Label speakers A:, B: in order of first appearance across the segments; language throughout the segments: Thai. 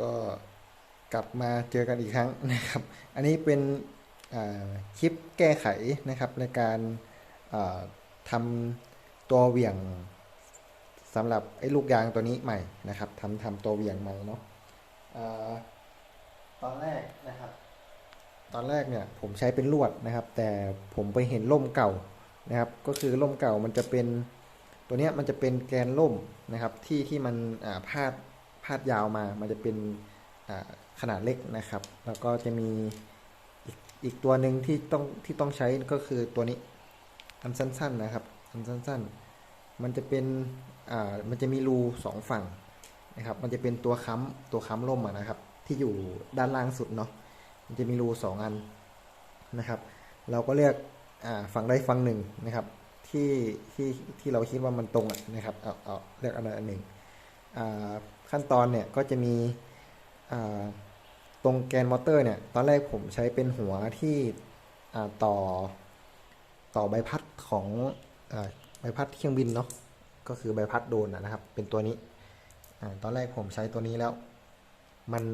A: ก็กลับมาเจอกันอีกครั้งนะครับ อันนี้เป็นคลิปแก้ไขนะครับในการาทำตัวเหวี่ยงสำหรับไอ้ลูกยางตัวนี้ใหม่นะครับทำทำตัวเหวี่ยงใหม่เนาะตอนแรกนะครับ ตอนแรกเนี่ยผมใช้เป็นลวดนะครับ แต่ผมไปเห็นล่มเก่านะครับ ก็คือล่มเก่ามันจะเป็นตัวเนี้ยมันจะเป็นแกนล่มนะครับที่ที่มันพาด พาดยาวมา มันจะเป็นขนาดเล็กนะครับ แล้วก็จะมีอีกอีกตัวหนึ่งที่ต้องที่ต้องใช้ก็คือตัวนี้อันสั้นๆนะครับอันสั้นๆ มันจะเป็นอ่ามันจะมีรูสองฝั่งนะครับ มันจะเป็นตัวค้ำตัวค้ำล่มนะครับ ที่อยู่ด้านล่างสุดเนาะ มันจะมีรูสองอันนะครับ เราก็เลือกอ่าฝั่งใดฝั่งหนึ่งนะครับ ที่ที่ที่เราคิดว่ามันตรงอะนะครับ เอาเอาเลือกอันใดอันหนึ่ง ขั้นตอนเนี่ยก็จะมีตรงแกนมอเตอร์เนี่ยตอนแรกผมใช้เป็นหัวที่ต่อต่อใบพัดของอใบพัดเครื่องบินเนาะก็คือใบพัดโดรนนะครับ เป็นตัวนี้ตอนแรกผมใช้ตัวนี้แล้ว มัน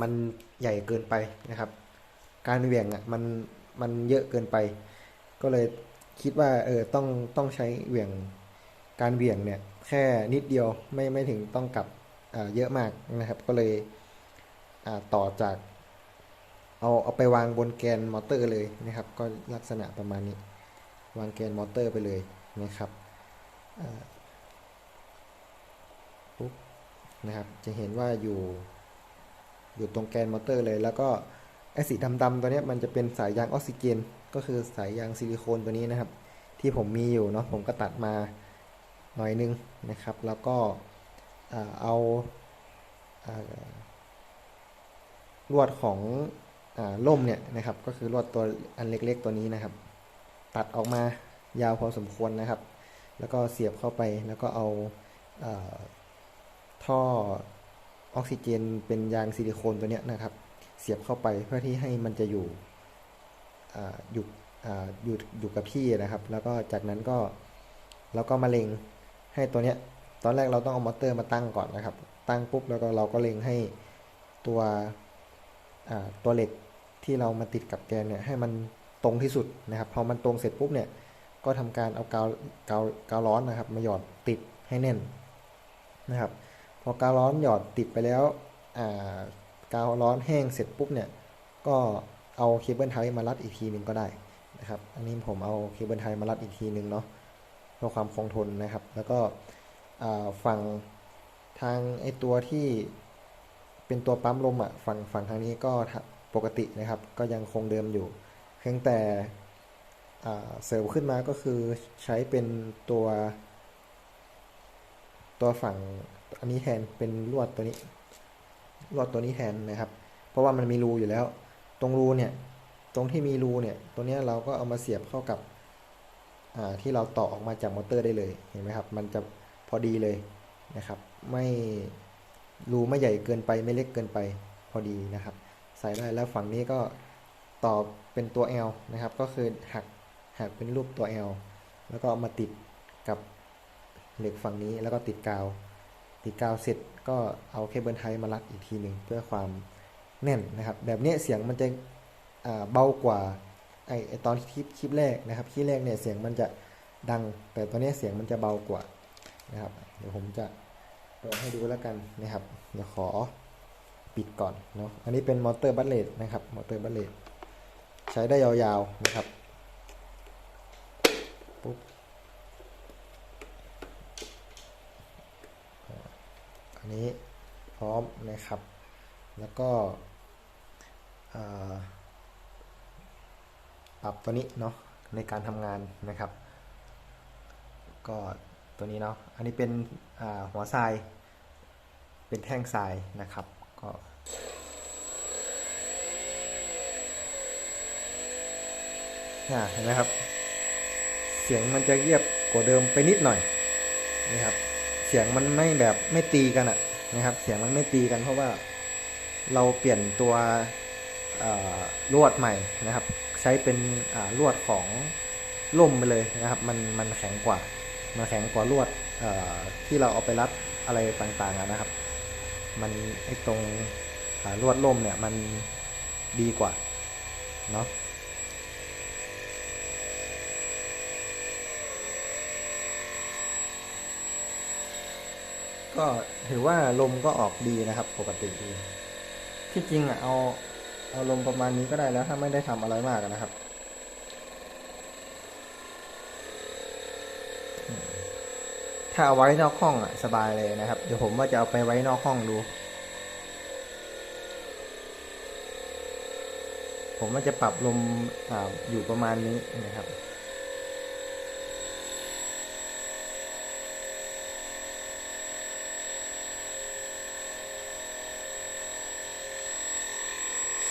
A: มันใหญ่เกินไปนะครับ การเหวี่ยงอะมันมันเยอะเกินไป ก็เลยคิดว่าเออต้องต้องใช้เหวี่ยง การเหวี่ยงเนี่ยแค่นิดเดียวไม่ไม่ถึงต้องกลับเยอะมากนะครับ ก็เลยต่อจากเอาเอาไปวางบนแกนมอเตอร์เลยนะครับ ก็ลักษณะประมาณนี้ วางแกนมอเตอร์ไปเลยนะครับปุ๊บนะครับ จะเห็นว่าอยู่อยู่ตรงแกนมอเตอร์เลย แล้วก็ไอสีดำๆตัวเนี้ยมันจะเป็นสายยางออกซิเจน ก็คือสายยางซิลิโคนตัวนี้นะครับ ที่ผมมีอยู่เนาะผมก็ตัดมา น่อยนึงนะครับ แล้วก็เอาลวดของอ่าล่มเนี่ยนะครับ ก็คือลวดตัวอันเล็กๆตัวนี้นะครับ ตัดออกมายาวพอสมควรนะครับ แล้วก็เสียบเข้าไปแล้วก็เอาอท่อออกซิเจนเป็นยางซิลิโคนตัวเนี้ยนะครับ เสียบเข้าไปเพื่อที่ให้มันจะอยู่ออยู่อยู่อยู่กับที่นะครับ แล้วก็จากนั้นก็เราก็มาเล็ง ให้ตัวเนี้ยตอนแรกเราต้องเอามอเตอร์มาตั้งก่อนนะครับ ตั้งปุ๊บแล้วก็เราก็เล็งให้ตัวตัวเหล็กที่เรามาติดกับแกนเนี่ยให้มันตรงที่สุดนะครับ พอมันตรงเสร็จปุ๊บเนี่ยก็ทำการเอากาวกาวกาวร้อนนะครับ มาหยอดติดให้แน่นนะครับ พอกาวร้อนหยอดติดไปแล้วกาวร้อนแห้งเสร็จปุ๊บเนี่ยก็เอาเคเบิลไทยมารัดอีกทีหนึ่งก็ได้นะครับ อันนี้ผมเอาเคเบิลไทยมารัดอีกทีหนึ่งเนาะ เพื่อความคงทนนะครับ แล้วก็ฝั่งทางไอตัวที่เป็นตัวปั๊มลมอะฝั่งฝั่งทางนี้ก็ปกตินะครับ ก็ยังคงเดิมอยู่ เพียงแต่เสริมขึ้นมาก็คือใช้เป็นตัว ตัวฝั่งอันนี้แทนเป็นลวดตัวนี้ลวดตัวนี้แทนนะครับ เพราะว่ามันมีรูอยู่แล้ว ตรงรูเนี่ย ตรงที่มีรูเนี่ย ตัวนี้เราก็เอามาเสียบเข้ากับ ที่เราต่อออกมาจากมอเตอร์ได้เลยเห็นไหมครับ มันจะพอดีเลยนะครับ ไม่รูไม่ใหญ่เกินไปไม่เล็กเกินไปพอดีนะครับ ใส่ได้แล้วฝั่งนี้ก็ต่อเป็นตัว L นะครับ ก็คือหักหักเป็นรูปตัว L แล้วก็เอามาติดกับเหล็กฝั่งนี้แล้วก็ติดกาว ติดกาวเสร็จก็เอาเคเบิลไทยมารัดอีกทีหนึ่งเพื่อความแน่นนะครับ แบบนี้เสียงมันจะเบากว่า ไอไอตอนคลิปคลิปแรกนะครับคลิปแรกเนี่ยเสียงมันจะดัง แต่ตอนนี้เสียงมันจะเบากว่านะครับ เดี๋ยวผมจะลองให้ดูแล้วกันนะครับ เดี๋ยวขอปิดก่อนเนาะอันนี้เป็นมอเตอร์บัตเลตนะครับมอเตอร์บัตเลตใช้ได้ยาวๆนะครับปุ๊บอันนี้พร้อมนะครับ แล้วก็อ่า ปรับตัวนี้เนาะในการทำงานนะครับ ก็ตัวนี้เนาะอันนี้เป็นหัวทราย เป็นแท่งทรายนะครับ ก็เห็นไหมครับ เสียงมันจะเงียบกว่าเดิมไปนิดหน่อยนี่ครับ เสียงมันไม่แบบไม่ตีกันอะนะครับ เสียงมันไม่ตีกันเพราะว่าเราเปลี่ยนตัวลวดใหม่นะครับ ใช้เป็นลวดของล่มไปเลยนะครับมันมันแข็งกว่ามันแข็งกว่าลวดที่เราเอาไปรัดอะไรต่างๆนะครับ มันไอ้ตรงลวดล่มเนี่ยมันดีกว่าเนาะก็ถือว่าลมก็ออกดีนะครับปกติที่จริงอะเอา เอาลมประมาณนี้ก็ได้แล้วถ้าไม่ได้ทำอะไรมากนะครับถ้าเอาไว้นอกห้องอะสบายเลยนะครับ เดี๋ยวผมว่าจะเอาไปไว้นอกห้องดู ผมว่าจะปรับลมออยู่ประมาณนี้นะครับ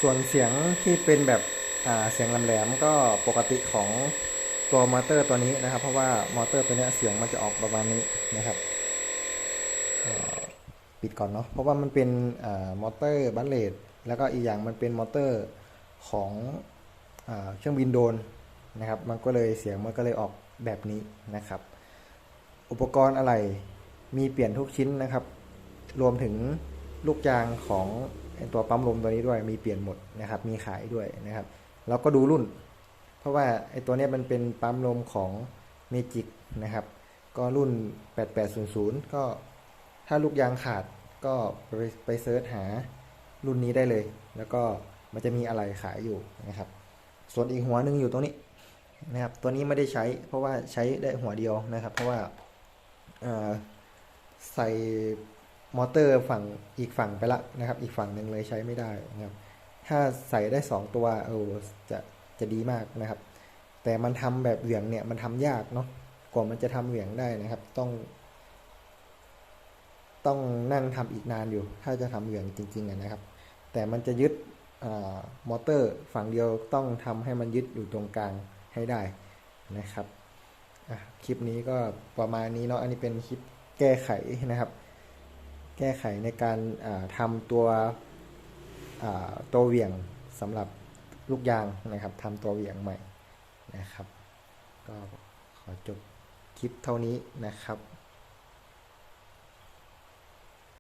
A: ส่วนเสียงที่เป็นแบบเสียงแหลมๆก็ปกติของตัวมอเตอร์ตัวนี้นะครับ เพราะว่ามอเตอร์ตัวนี้เสียงมันจะออกประมาณนี้นะครับปิดก่อนเนาะเพราะว่ามันเป็นอมอเตอร์บัลเลตแล้วก็อีกอย่างมันเป็นมอเตอร์ของอเครื่องบินโดรนนะครับ มันก็เลยเสียงมันก็เลยออกแบบนี้นะครับ อุปกรณ์อะไรมีเปลี่ยนทุกชิ้นนะครับ รวมถึงลูกยางของ ตัวปั๊มลมตัวนี้ด้วยมีเปลี่ยนหมดนะครับ มีขายด้วยนะครับ แล้วก็ดูรุ่น เพราะว่าไอ้ตัวนี้มันเป็นปั๊มลมของเมจิกนะครับ ก็รุ่น 8800 ก็ถ้าลูกยางขาดก็ไปไปเซิร์ชหารุ่นนี้ได้เลย แล้วก็มันจะมีอะไรขายอยู่นะครับ ส่วนอีกหัวหนึ่งอยู่ตรงนี้นะครับ ตัวนี้ไม่ได้ใช้ เพราะว่าใช้ได้หัวเดียวนะครับ เพราะว่าใส่ มอเตอร์ฝั่งอีกฝั่งไปละนะครับ อีกฝั่งหนึ่งเลยใช้ไม่ได้นะครับ ถ้าใส่ได้สองตัวโอ้จะจะดีมากนะครับ แต่มันทำแบบเหวี่ยงเนี่ยมันทำยากเนาะกว่ามันจะทำเหวี่ยงได้นะครับ ต้อง ต้องนั่งทำอีกนานอยู่ ถ้าจะทำเหวี่ยงจริงๆนะครับ แต่มันจะยึดอมอเตอร์ฝั่งเดียวต้องทำให้มันยึดอยู่ตรงกลางให้ได้นะครับคลิปนี้ก็ประมาณนี้เนาะอันนี้เป็นคลิปแก้ไขนะครับ แก้ไขในการทำตัวตัวเหวี่ยงสำหรับลูกยางนะครับทำตัวเหวี่ยงใหม่นะครับ ก็ขอจบคลิปเท่านี้นะครับ